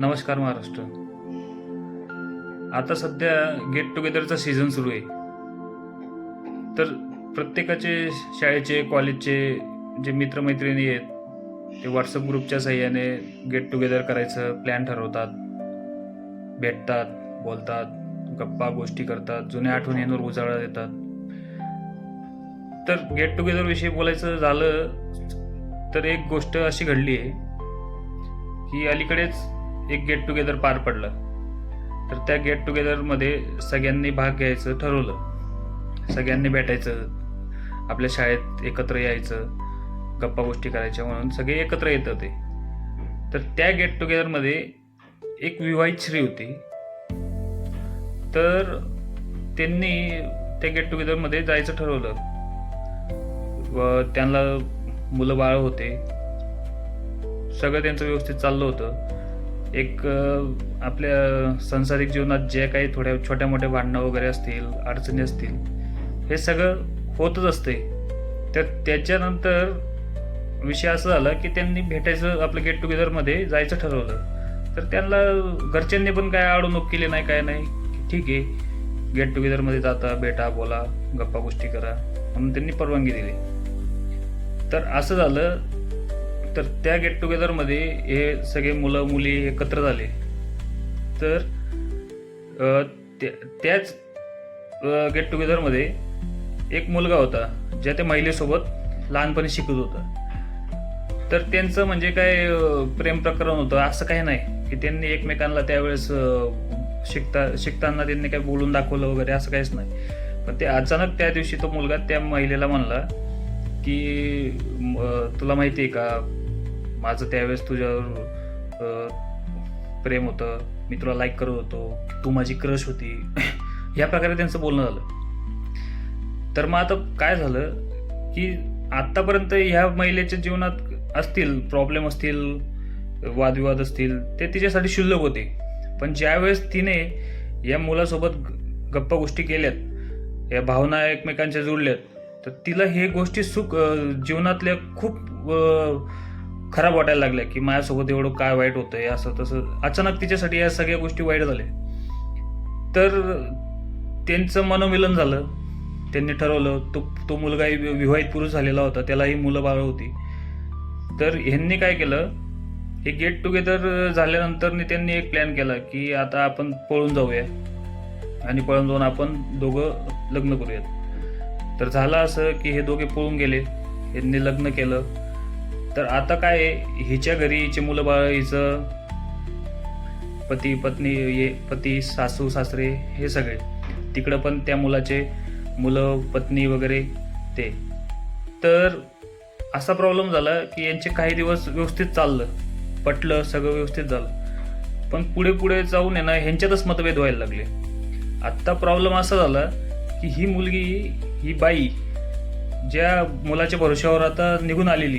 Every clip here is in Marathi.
नमस्कार महाराष्ट्र. आता सध्या गेट टुगेदरचा सीझन सुरू आहे. तर प्रत्येकाचे शाळेचे कॉलेजचे जे मित्रमैत्रिणी आहेत ते व्हॉट्सअप ग्रुपच्या सहाय्याने गेट टुगेदर करायचं प्लॅन ठरवतात. भेटतात बोलतात गप्पा गोष्टी करतात जुन्या आठवणींवर उजाळा देतात. तर गेट टुगेदरविषयी बोलायचं झालं तर एक गोष्ट अशी घडली आहे की अलीकडेच एक गेट टुगेदर पार पडलं. तर त्या गेट टुगेदरमध्ये सगळ्यांनी भाग घ्यायचं ठरवलं. सगळ्यांनी भेटायचं आपल्या शाळेत एकत्र यायचं गप्पा गोष्टी करायच्या म्हणून सगळे एकत्र येत होते. तर त्या गेट टुगेदरमध्ये एक विवाहित श्री होती. तर त्यांनी त्या गेट टुगेदरमध्ये जायचं ठरवलं. व त्यांना मुलं बाळ होते. सगळं त्यांचं व्यवस्थित चाललं होतं. एक आपल्या संसारिक जीवनात जे काही थोड्या छोट्या मोठ्या भांडणं वगैरे असतील अडचणी असतील हे सगळं होतच असते. तर त्याच्यानंतर विषय असं झाला की त्यांनी भेटायचं आपलं गेट टुगेदरमध्ये जायचं ठरवलं. तर त्यांना घरच्यांनी पण काय अडवणूक केली नाही काय नाही. ठीक आहे. गेट टुगेदरमध्ये जाता भेटा बोला गप्पा गोष्टी करा. म्हणून त्यांनी परवानगी दिली. तर असं झालं तर त्या गेट टुगेदरमध्ये हे सगळे मुलं मुली एकत्र झाले. तर त्या- त्याच गेट टुगेदरमध्ये एक मुलगा होता ज्या त्या महिलेसोबत लहानपणी शिकत होता. तर त्यांचं म्हणजे काय प्रेम प्रकरण होतं असं काही नाही. की त्यांनी एकमेकांना त्यावेळेस शिकता शिकताना त्यांनी काही बोलून दाखवलं वगैरे असं काहीच नाही. पण ते अचानक त्या दिवशी तो मुलगा त्या महिलेला म्हणला की तुला माहिती आहे का माझं त्यावेळेस तुझ्यावर प्रेम होतं. मी तुला लाईक करत होतो. तू माझी क्रश होती. ह्या प्रकारे त्यांचं बोलणं झालं. तर मग आता काय झालं की आत्तापर्यंत ह्या महिलेच्या जीवनात असतील प्रॉब्लेम असतील वादविवाद असतील ते तिच्यासाठी शुल्लक होते. पण ज्यावेळेस तिने या मुलासोबत ग- गप्पा गोष्टी केल्यात या भावना एकमेकांच्या जुळल्यात तर तिला हे गोष्टी सुख जीवनातल्या खूप खराब वाटायला लागल्या की माझ्यासोबत एवढं काय वाईट होतंय असं तसं. अचानक तिच्यासाठी या सगळ्या गोष्टी वाईट झाल्या. तर त्यांचं मनोमिलन झालं. त्यांनी ठरवलं तो तो मुलगाही वि- विवाहित पुरुष झालेला होता त्यालाही मुलं बाळ होती. तर ह्यांनी काय केलं हे गेट टुगेदर झाल्यानंतर त्यांनी एक प्लॅन केला की आता आपण पळून जाऊया. आणि पळून जाऊन आपण दोघं लग्न करूयात. तर झालं असं की हे दोघे पळून गेले. यांनी लग्न केलं. तर आता काय आहे, हिच्या घरी हिचे मुलं बाळ हिचं पती पत्नी ये पती सासू सासरे हे सगळे. तिकडं पण त्या मुलाचे मुलं पत्नी वगैरे ते. तर असा प्रॉब्लेम झाला की यांचे काही दिवस व्यवस्थित चाललं. पटलं सगळं व्यवस्थित झालं. पण पुढे पुढे जाऊन आहे ना ह्यांच्यातच मतभेद व्हायला लागले. आत्ता प्रॉब्लेम असा झाला की ही मुलगी ही बाई ज्या मुलाच्या भरोश्यावर आता निघून आलेली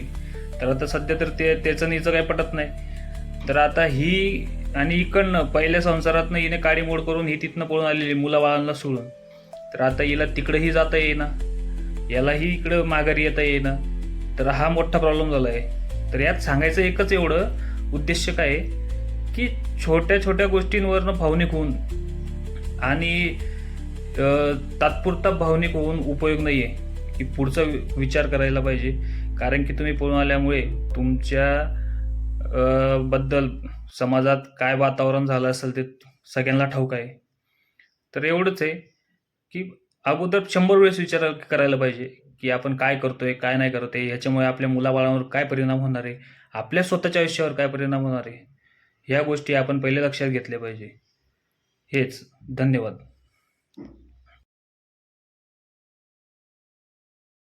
तर आता सध्या तर ते त्याचं नीचं काही पटत नाही. तर आता ही आणि इकडनं पहिल्या संसारातनं हिने काडीमोड करून ही तिथनं पळून आलेली मुलाबाळांना सोडून. तर आता हिला तिकडंही जाता येईना. यालाही इकडं माघारी येता येईना. तर हा मोठा प्रॉब्लेम झाला आहे. तर यात सांगायचं एकच एवढं उद्देश काय आहे की छोट्या छोट्या गोष्टींवरनं भावनिक होऊन आणि तात्पुरता भावनिक होऊन उपयोग नाही आहे की पुढचा वि- विचार करायला पाहिजे. कारण की तुम्ही पळून आल्यामुळे तुमच्या बद्दल समाजात काय वातावरण झालं असेल ते सगळ्यांना ठाऊक आहे. तर एवढंच आहे की अगोदर शंभर वेळेस विचार करायला पाहिजे की आपण काय करतोय काय नाही करतोय ह्याच्यामुळे आपल्या मुलाबाळांवर काय परिणाम होणार आहे आपल्या स्वतःच्या आयुष्यावर काय परिणाम होणार आहे ह्या गोष्टी आपण पहिले लक्षात घेतल्या पाहिजे. हेच. धन्यवाद.